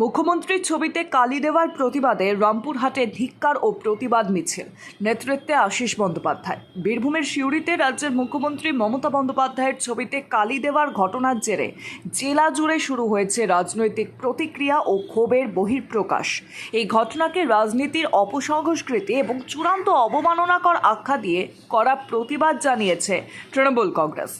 মুখ্যমন্ত্রীর ছবিতে কালি দেওয়ার প্রতিবাদে রামপুরহাটে ধিক্কার ও প্রতিবাদ মিছিল। নেতৃত্বে আশিস বন্দ্যোপাধ্যায়। বীরভূমের সিউড়িতে রাজ্যের মুখ্যমন্ত্রী মমতা বন্দ্যোপাধ্যায়ের ছবিতে কালি দেওয়ার ঘটনার জেরে জেলা জুড়ে শুরু হয়েছে রাজনৈতিক প্রতিক্রিয়া ও ক্ষোভের বহিঃপ্রকাশ। এই ঘটনাকে রাজনীতির অপসংস্কৃতি এবং চূড়ান্ত অবমাননাকর আখ্যা দিয়ে করা প্রতিবাদ জানিয়েছে তৃণমূল কংগ্রেস।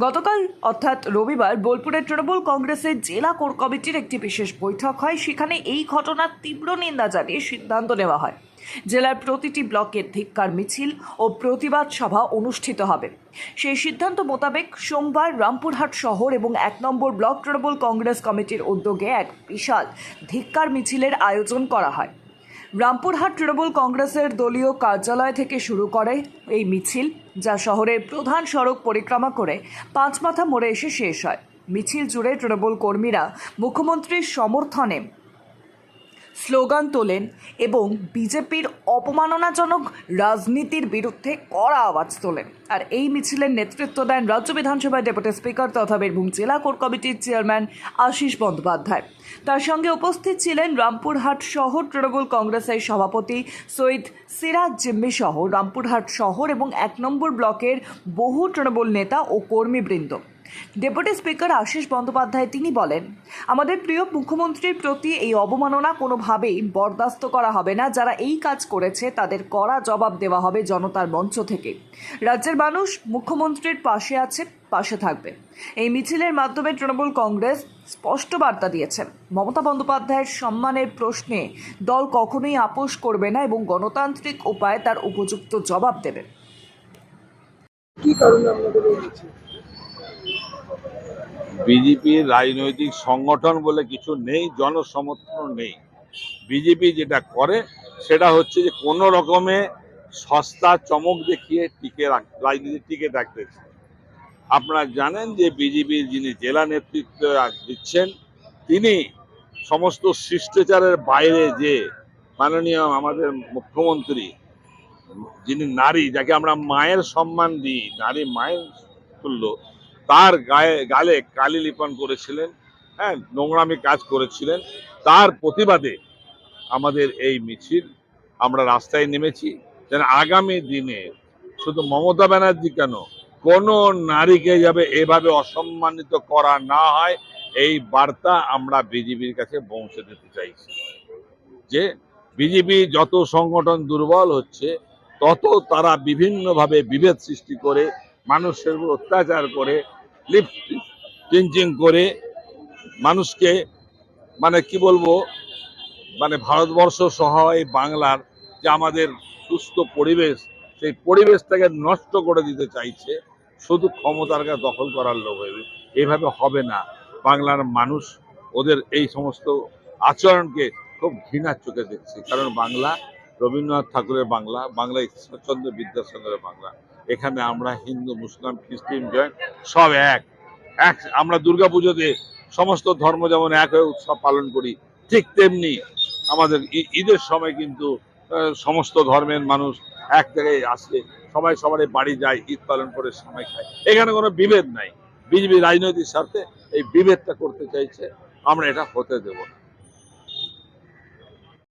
গতকাল, অর্থাৎ রবিবার, বোলপুরের তৃণমূল কংগ্রেসের জেলা কোর কমিটির একটি বিশেষ বৈঠক হয়। সেখানে এই ঘটনার তীব্র নিন্দা জানিয়ে সিদ্ধান্ত নেওয়া হয়। জেলার প্রতিটি ব্লকের ধিক্কার মিছিল ও প্রতিবাদ সভা অনুষ্ঠিত হবে। সেই সিদ্ধান্ত মোতাবেক সোমবার রামপুরহাট শহর এবং এক নম্বর ব্লক তৃণমূল কংগ্রেস কমিটির উদ্যোগে এক বিশাল ধিক্কার মিছিলের আয়োজন করা হয়। রামপুরহাট তৃণমূল কংগ্রেসের দলীয় কার্যালয় থেকে শুরু করে এই মিছিল, যা শহরের প্রধান সড়ক পরিক্রমা করে পাঁচমাথা মোড়ে এসে শেষ হয়। মিছিল জুড়ে তৃণমূল কর্মীরা মুখ্যমন্ত্রীর সমর্থনে স্লোগান তোলেন এবং বিজেপির অপমাননাজনক রাজনীতির বিরুদ্ধে কড়া আওয়াজ তোলেন। আর এই মিছিলের নেতৃত্ব দেন রাজ্য বিধানসভার ডেপুটি স্পিকার তথা বীরভূম জেলা কোর কমিটির চেয়ারম্যান আশিস বন্দ্যোপাধ্যায়। তার সঙ্গে উপস্থিত ছিলেন রামপুরহাট শহর তৃণমূল কংগ্রেসের সভাপতি সৈয়দ সিরাজ জিম্মি সহ রামপুরহাট শহর এবং এক নম্বর ব্লকের বহু তৃণমূল নেতা ও কর্মীবৃন্দ। ডেপুটি স্পিকার আশিস বন্দ্যোপাধ্যায় তিনি বলেন, আমাদের প্রিয় মুখ্যমন্ত্রীর প্রতি এই অবমাননা কোনোভাবেই বরদাস্ত করা হবে না। যারা এই কাজ করেছে, তাদের কড়া জবাব দেওয়া হবে জনতার মঞ্চ থেকে। রাজ্যের মানুষ মুখ্যমন্ত্রীর পাশে আছে, পাশে থাকবে। এই মিছিলের মাধ্যমে তৃণমূল কংগ্রেস স্পষ্ট বার্তা দিয়েছেন মমতা বন্দ্যোপাধ্যায়ের সম্মানের প্রশ্নে দল কখনোই আপোষ করবে না এবং গণতান্ত্রিক উপায়ে তার উপযুক্ত জবাব দেবে। কি কারণে? বিজেপির রাজনৈতিক সংগঠন বলে কিছু নেই, জনসমর্থন নেই। বিজেপি যেটা করে, সেটা হচ্ছে যে কোনো রকমে সস্তা চমক দেখিয়ে টিকে রাখ- রাজনীতি টিকে রাখতে আপনারা জানেন যে বিজেপির যিনি জেলা নেতৃত্ব দিচ্ছেন, তিনি সমস্ত শিষ্টাচারের বাইরে যে মাননীয় আমাদের মুখ্যমন্ত্রী, যিনি নারী, যাকে আমরা মায়ের সম্মান দিই, নারী মায়ের তুল্য তার গায়ে, গালে কালি লিপন করেছিলেন হ্যাঁ নোংরামি কাজ করেছিলেন। তার প্রতিবাদে আমাদের এই মিছিল, আমরা রাস্তায় নেমেছি। যেন আগামী দিনে শুধু মমতা ব্যানার্জি কেন কোনো নারীকে যাবে এভাবে অসম্মানিত করা না হয়, এই বার্তা আমরা বিজেপির কাছে পৌঁছে দিতে চাইছি। যে বিজেপি যত সংগঠন দুর্বল হচ্ছে, তত তারা বিভিন্নভাবে বিভেদ সৃষ্টি করে, মানুষের উপর অত্যাচার করে লিফট টিঞ্চিং করে মানুষকে মানে কি বলব মানে ভারতবর্ষ সহ এই বাংলার যে আমাদের সুস্থ পরিবেশ, সেই পরিবেশটাকে নষ্ট করে দিতে চাইছে, শুধু ক্ষমতার কাছে দখল করার লোভ হবে। এইভাবে হবে না। বাংলার মানুষ ওদের এই সমস্ত আচরণকে খুব ঘৃণার চোখে দেখছে। কারণ বাংলা রবীন্দ্রনাথ ঠাকুরের বাংলা বাংলা ঈশ্বরচন্দ্র বিদ্যাসাগরের বাংলা। এখানে আমরা হিন্দু মুসলিম খ্রিস্টান জৈন সব এক। এক আমরা দুর্গাপুজোতে সমস্ত ধর্ম যেমন এক হয়ে উৎসব পালন করি ঠিক তেমনি আমাদের ঈদের সময় কিন্তু আহ, সমস্ত ধর্মের মানুষ এক জায়গায় আসে সবাই সবার বাড়ি যায় ঈদ পালন করে সময় খায়। এখানে কোনো বিভেদ নাই। বিজেপি রাজনৈতিক স্বার্থে এই বিভেদটা করতে চাইছে আমরা এটা হতে দেব না।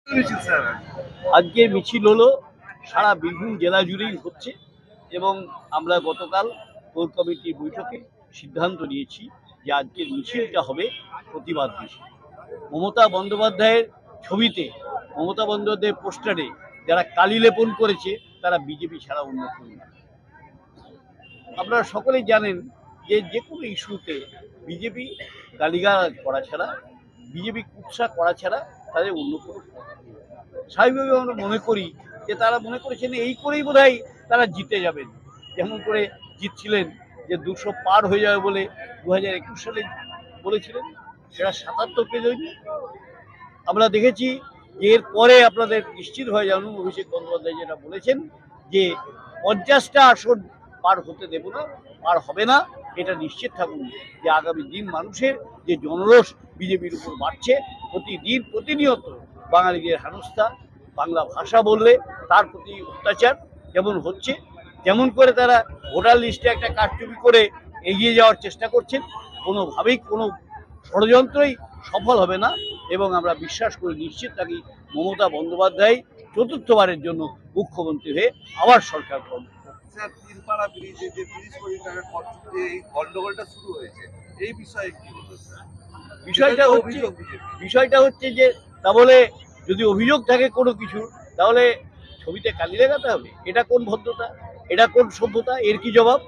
মিছিল স্যার। আজকে মিছিল হলো সারা বীরভূম জেলা জুড়েই হচ্ছে। এবং আমরা গতকাল কোর কমিটির বৈঠকে সিদ্ধান্ত নিয়েছি যে আজকের মিছিলটা হবে প্রতিবাদ মিছিল। মমতা বন্দ্যোপাধ্যায়ের ছবিতে, মমতা বন্দ্যোপাধ্যায়ের পোস্টারে যারা কালি লেপন করেছে, তারা বিজেপি ছাড়া অন্য কেউ না। আপনারা সকলেই জানেন যে যে কোনো ইস্যুতে বিজেপি গালিগালাজ করা ছাড়া, বিজেপি কুৎসা করা ছাড়া তাদের অন্য কোনো স্বাভাবিকভাবে আমরা মনে করি যে তারা মনে করেছেন এই করেই বোধহয় তারা জিতে যাবেন। যেমন করে জিতছিলেন যে দুশো পার হয়ে যাবে বলে দু হাজার একুশ সালে বলেছিলেন, সেটা সাতাত্তর পেজ হয়নি। আমরা দেখেছি যে এর পরে আপনাদের নিশ্চিত হয়ে যাবেন অভিষেক বন্দ্যোপাধ্যায় যেটা বলেছেন যে পঞ্চাশটা আসন পার হতে দেব না, পার হবে না, এটা নিশ্চিত থাকুন যে আগামী দিন মানুষের যে জনরোষ বিজেপির উপর বাড়ছে, প্রতিদিন প্রতিনিয়ত বাঙালিদের হেনস্থা, বাংলা ভাষা বললে তার প্রতি অত্যাচার যেমন হচ্ছে যেমন করে তারা ভোটার লিস্টে একটা কারচুপি করে এগিয়ে যাওয়ার চেষ্টা করছেন। কোনোভাবেই কোনো ষড়যন্ত্রই সফল হবে না এবং আমরা বিশ্বাস করে নিশ্চিত থাকি মমতা বন্দ্যোপাধ্যায় চতুর্থবারের জন্য মুখ্যমন্ত্রী হয়ে আবার সরকার গঠন। বিষয়টা হচ্ছে বিষয়টা হচ্ছে যে তা বলে যদি অভিযোগ থাকে কোনো কিছু তাহলে ছবিতে কালি লাগাতে হবে? এটা কোন ভদ্রতা? এটা কোন সভ্যতা? এর কি জবাব?